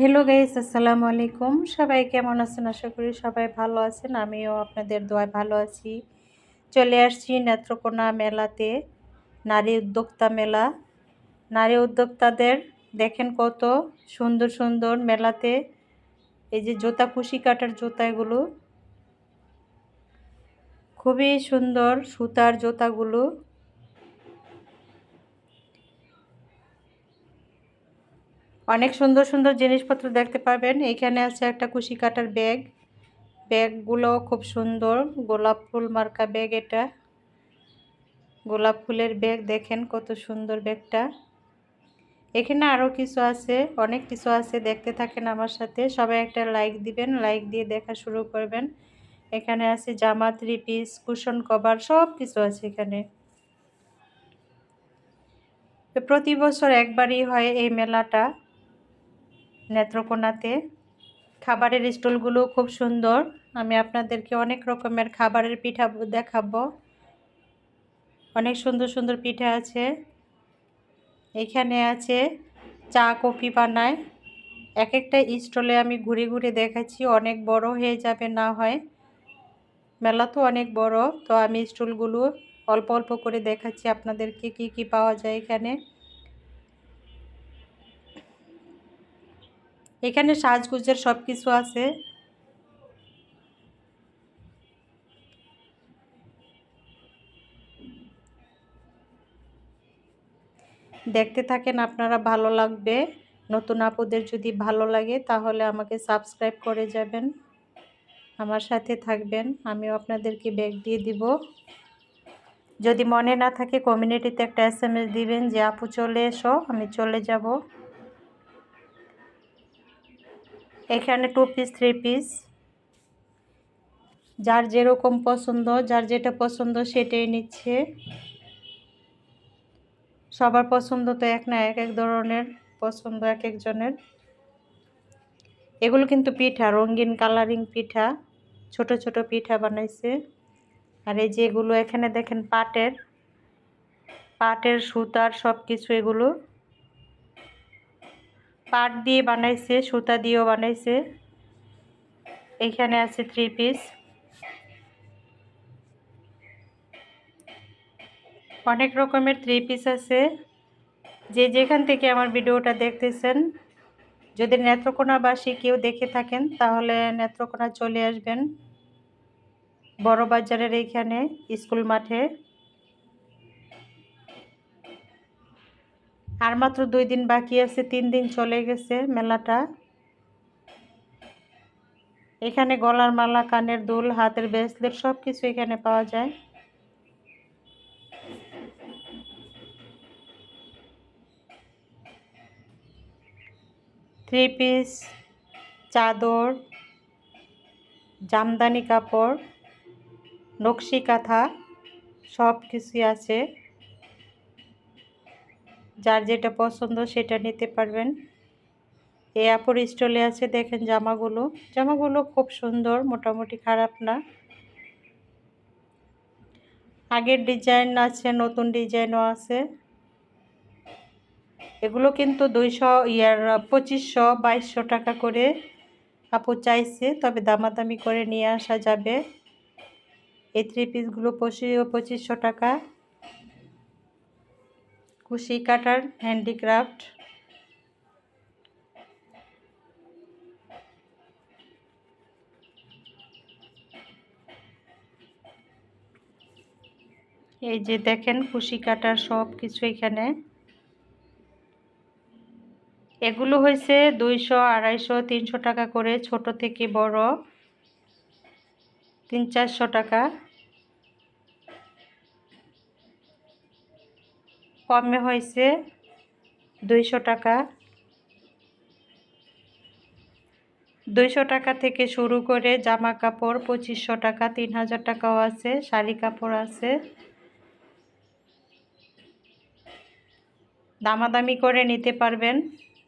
Hello guys আসসালামু আলাইকুম সবাই কেমন আছেন? আশা করি সবাই ভালো আছেন। আমিও আপনাদের দোয়ায় ভালো আছি। চলে আসছি নেত্রকোনা মেলাতে, নারী উদ্যোক্তা মেলা। নারী উদ্যোক্তাদের দেখেন কত সুন্দর সুন্দর মেলাতে, এই যে জুতা কুশি কাটার জুতা এগুলো খুবই সুন্দর সুতার জুতাগুলো। অনেক সুন্দর সুন্দর জিনিসপত্র দেখতে পাবেন। এখানে আছে একটা কুশি কাটার ব্যাগ। ব্যাগগুলো খুব সুন্দর। গোলাপ ফুল মার্কা ব্যাগ এটা। গোলাপ ফুলের ব্যাগ দেখেন কত সুন্দর ব্যাগটা। এখানে আরও কিছু আছে, অনেক কিছু আছে, দেখতে থাকেন আমার সাথে। সবাই একটা লাইক দিবেন, লাইক দিয়ে দেখা শুরু করবেন। এখানে আছে জামা, থ্রি পিস, কুশন কভার, সব কিছু আছে এখানে। প্রতি বছর একবারই হয় এই মেলাটা। নেত্রকোনাতে। খাবারের স্টলগুলো খুব সুন্দর। আমি আপনাদেরকে অনেক রকমের খাবারের পিঠা দেখাবো। অনেক সুন্দর সুন্দর পিঠা আছে। এখানে আছে চা কফি বানায়। এক একটা স্টলে আমি ঘুরে ঘুরে দেখাচ্ছি। অনেক বড় হয়ে যাবে না হয়। মেলা তো অনেক বড়। তো আমি স্টলগুলো অল্প অল্প করে দেখাচ্ছি। আপনাদেরকে কি কি পাওয়া যায় এখানে। এখানে সাজগুজের সব কিছু আছে। দেখতে থাকেন আপনারা ভালো লাগবে। নতুন আপুদের যদি ভালো লাগে তাহলে আমাকে সাবস্ক্রাইব করে যাবেন। আমার সাথে থাকবেন, আমিও আপনাদেরকে ব্যাগ দিয়ে দিব। যদি মনে না থাকে কমিউনিটিতে একটা এস এম এস দিবেন যে, আপু চলে এসো, আমি চলে যাব। এখানে টু পিস থ্রি পিস যার যেরকম পছন্দ, যার যেটা পছন্দ সেটাই নিচ্ছে। সবার পছন্দ তো এক না, এক এক ধরনের পছন্দ এক একজনের এগুলো কিন্তু পিঠা, রঙিন কালারিং পিঠা, ছোট ছোট পিঠা বানাইছে। আর এই যেগুলো এখানে দেখেন পাটের পাটের সুতার সব কিছু এগুলো। পাট দিয়ে বানাইছে, সুতা দিয়েও বানাইছে। এখানে আছে থ্রি পিস অনেক রকমের থ্রি পিস আছে। যে যেখান থেকে আমার ভিডিওটা দেখতেছেন, যদি নেত্রকোনাবাসী কেউ দেখে থাকেন, তাহলে নেত্রকোনা চলে আসবেন। বড় বাজারের এইখানে, স্কুল মাঠে। আর মাত্র দুই দিন বাকি আছে, তিন দিন চলে গেছে মেলাটা। এখানে গলার মালা, কানের দুল, হাতের ব্রেসলেট সব কিছু এখানে পাওয়া যায়। থ্রি পিস, চাদর, জামদানি কাপড়, নকশি কাঁথা সব কিছুই আছে। যার যেটা পছন্দ সেটা নিতে পারবেন। এ আপুর স্টলে আছে, দেখেন জামাগুলো। জামাগুলো খুব সুন্দর, মোটামুটি খারাপ না। আগের ডিজাইন আছে, নতুন ডিজাইনও আছে। এগুলো কিন্তু দুইশো, ইয়ার, পঁচিশশো, বাইশশো টাকা করে আপু চাইছে, তবে দামাদামি করে নিয়ে আসা যাবে। এই থ্রি পিসগুলো পঁচিশ পঁচিশশো টাকা। কুশি কাটার হ্যান্ডিক্রাফট। এই যে দেখেন কুশি কাটার সব কিছু এখানে। এগুলো হয়েছে দুইশো, আড়াইশো, তিনশো টাকা করে, ছোট থেকে বড়, তিন চারশো টাকা। কমে হয়েছে দুইশো টাকা। দুইশো টাকা থেকে শুরু করে জামা কাপড় পঁচিশশো টাকা, তিন হাজার টাকাও আছে, শাড়ি কাপড় আছে। দামাদামি করে নিতে পারবেন।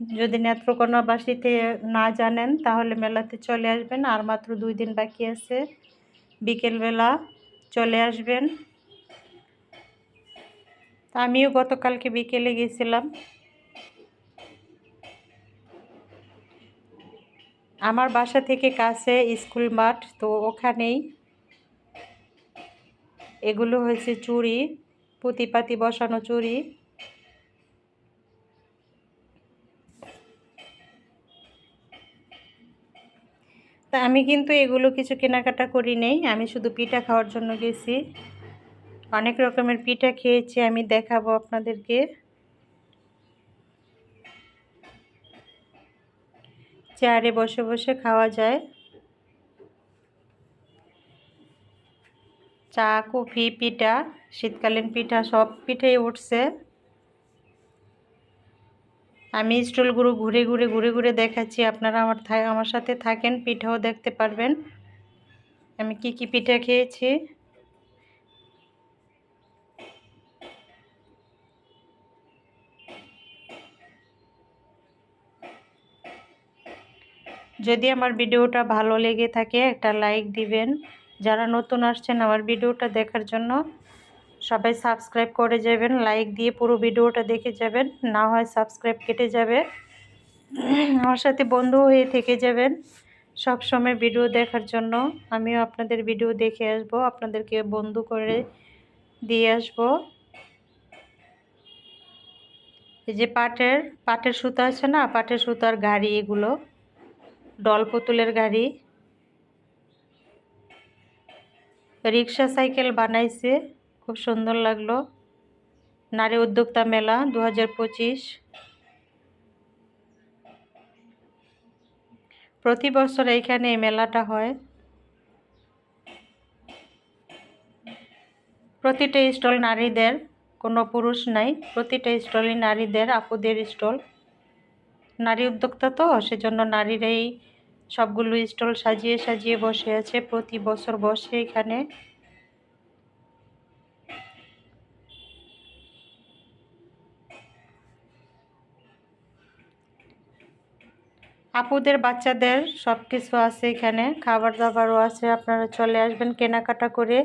যদি নেত্রকোনাবাসীতে না জানেন, তাহলে মেলাতে চলে আসবেন। আর মাত্র দুই দিন বাকি আছে। বিকেলবেলা চলে আসবেন। আমিও গতকালকে বিকেলে গেছিলাম। আমার বাসা থেকে কাছে স্কুল মাঠ, তো ওখানেই। এগুলো হয়েছে চুড়ি পুঁতিপাতি বসানো চুড়ি তা আমি কিন্তু এগুলো কিছু কেনাকাটা করি নেই, আমি শুধু পিঠা খাওয়ার জন্য গেছি। অনেক রকমের পিঠা খেয়েছি, আমি দেখাবো আপনাদেরকে। চেয়ারে বসে বসে খাওয়া যায়। চা, কফি, পিঠা, শীতকালীন পিঠা, সব পিঠেই উঠছে। আমি স্টলগুলো ঘুরে ঘুরে ঘুরে ঘুরে দেখাচ্ছি, আপনারা আমার আমার সাথে থাকেন, পিঠাও দেখতে পারবেন। আমি কি কি পিঠা খেয়েছি? যদি আমার ভিডিওটা ভালো লেগে থাকে, একটা লাইক দিবেন। যারা নতুন আসছেন আমার ভিডিওটা দেখার জন্য, সবাই সাবস্ক্রাইব করে যাবেন লাইক দিয়ে পুরো ভিডিওটা দেখে যাবেন। না হয় সাবস্ক্রাইব কেটে যাবে। আমার সাথে বন্ধু হয়ে থেকে যাবেন। সব সময় ভিডিও দেখার জন্য আমিও আপনাদের ভিডিও দেখে আসব, আপনাদেরকে বন্ধু করে দিয়ে আসব। এই যে পাটের পাটের সুতা আছে না, পাটের সুতার গাড়ি এগুলো। ডল পুতুলের গাড়ি। রিক্সা সাইকেল বানাইছে, খুব সুন্দর লাগল। নারী উদ্যোক্তা মেলা দু পঁচিশ। প্রতি বছর এইখানে এই মেলাটা হয়। প্রতিটা স্টল নারীদের, কোনো পুরুষ নাই, প্রতিটা স্টলই নারীদের, আপুদের স্টল। নারী উদ্যোক্তা তো, সেজন্য নারীরাই সবগুলো স্টল সাজিয়ে সাজিয়ে বসে আছে, প্রতি বছর বসে এখানে। আপুদের, বাচ্চাদের সব কিছু আছে এখানে খাবার দাবারও আছে, আপনারা চলে আসবেন কেনাকাটা করে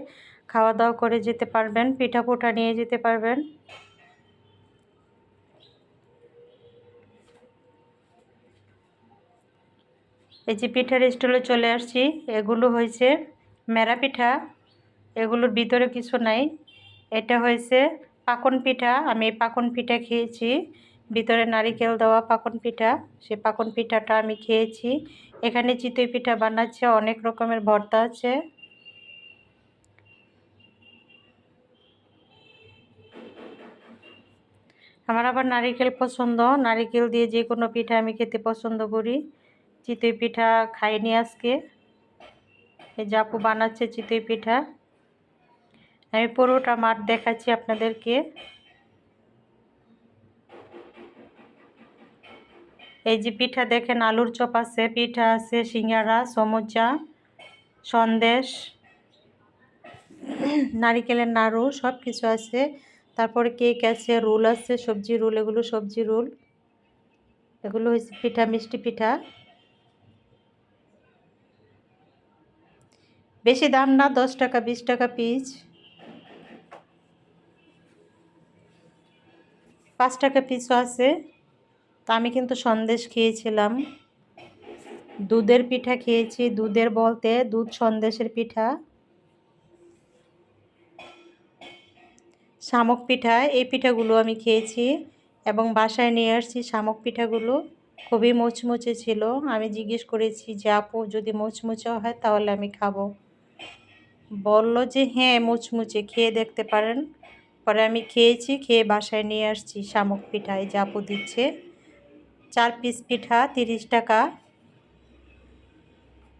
খাওয়া দাওয়া করে যেতে পারবেন পিঠা পোঠা নিয়ে যেতে পারবেন। এই যে পিঠার স্টলে চলে আসছি, এগুলো হয়েছে মেরা পিঠা, এগুলোর ভিতরে কিছু নাই। এটা হয়েছে পাকন পিঠা, আমি এই পাকন পিঠা খেয়েছি। ভিতরে নারিকেল দেওয়া পাকন পিঠা, সে পাকন পিঠাটা আমি খেয়েছি। এখানে চিতই পিঠা বানাচ্ছে, অনেক রকমের ভর্তা আছে। আমার আবার নারিকেল পছন্দ, নারিকেল দিয়ে যে কোনো পিঠা আমি খেতে পছন্দ করি। চিতই পিঠা খাইনি আজকে। এই জাপু বানাচ্ছে চিতই পিঠা। আমি পুরোটা মাঠ দেখাচ্ছি আপনাদেরকে। এই যে পিঠা দেখেন, আলুর চপ আছে, পিঠা আছে, সিঙ্গারা, সমুচা, সন্দেশ, নারিকেলের নাড়ু সব কিছু আছে। তারপরে কেক আছে, রোল আছে, সবজি রোল, এগুলো সবজি রোল। এগুলো হচ্ছে পিঠা, মিষ্টি পিঠা। বেশি দাম না, দশ টাকা, বিশ টাকা পিস। পাঁচ টাকা পিসও আছে। তা আমি কিন্তু সন্দেশ খেয়েছিলাম। দুধের পিঠা খেয়েছি, দুধের বলতে দুধ সন্দেশের পিঠা। শামুক পিঠা, এই পিঠাগুলো আমি খেয়েছি এবং বাসায় নিয়ে আসছি শামুক পিঠাগুলো। খুবই মুচমুচে ছিল। আমি জিজ্ঞেস করেছি যে, আপু, যদি মুচমুচে হয় তাহলে আমি খাব। বলল যে হ্যাঁ মুচমুচে খেয়ে দেখতে পারেন। পরে আমি খেয়েছি, খেয়ে বাসায় নিয়ে আসছি শামুক পিঠা এই আপু দিচ্ছে। চার পিস পিঠা, তিরিশ টাকা।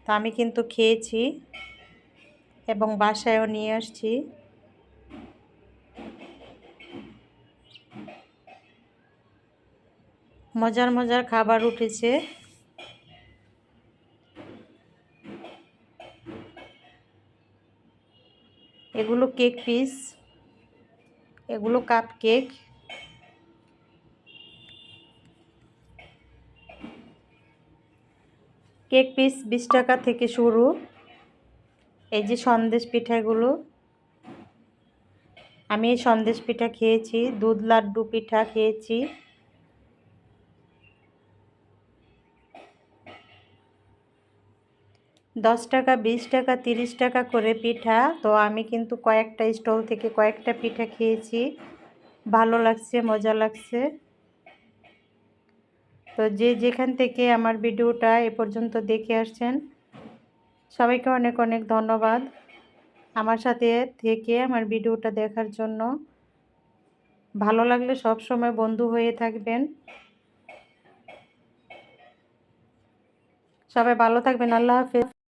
তা আমি কিন্তু খেয়েছি এবং বাসায়ও নিয়ে আসছি। মজার মজার খাবার উঠেছে এগুলো কেক পিস। এগুলো কাপ কেক কেক পিস বিশ টাকা থেকে শুরু। এই যে সন্দেশ পিঠাগুলো। আমি এই সন্দেশ পিঠা খেয়েছি, দুধ লাড্ডু পিঠা খেয়েছি। দশ টাকা, বিশ টাকা, তিরিশ টাকা করে পিঠা। তো আমি কিন্তু কয়েকটা স্টল থেকে কয়েকটা পিঠা খেয়েছি। ভালো লাগছে, মজা লাগছে। তো যে যেখান থেকে আমার ভিডিওটা এ পর্যন্ত দেখে আসছেন, সবাইকে অনেক অনেক ধন্যবাদ আমার সাথে থেকে আমার ভিডিওটা দেখার জন্য। ভালো লাগলে সব সময় বন্ধু হয়ে থাকবেন। সবাই ভালো থাকবেন, আল্লাহ হাফেজ।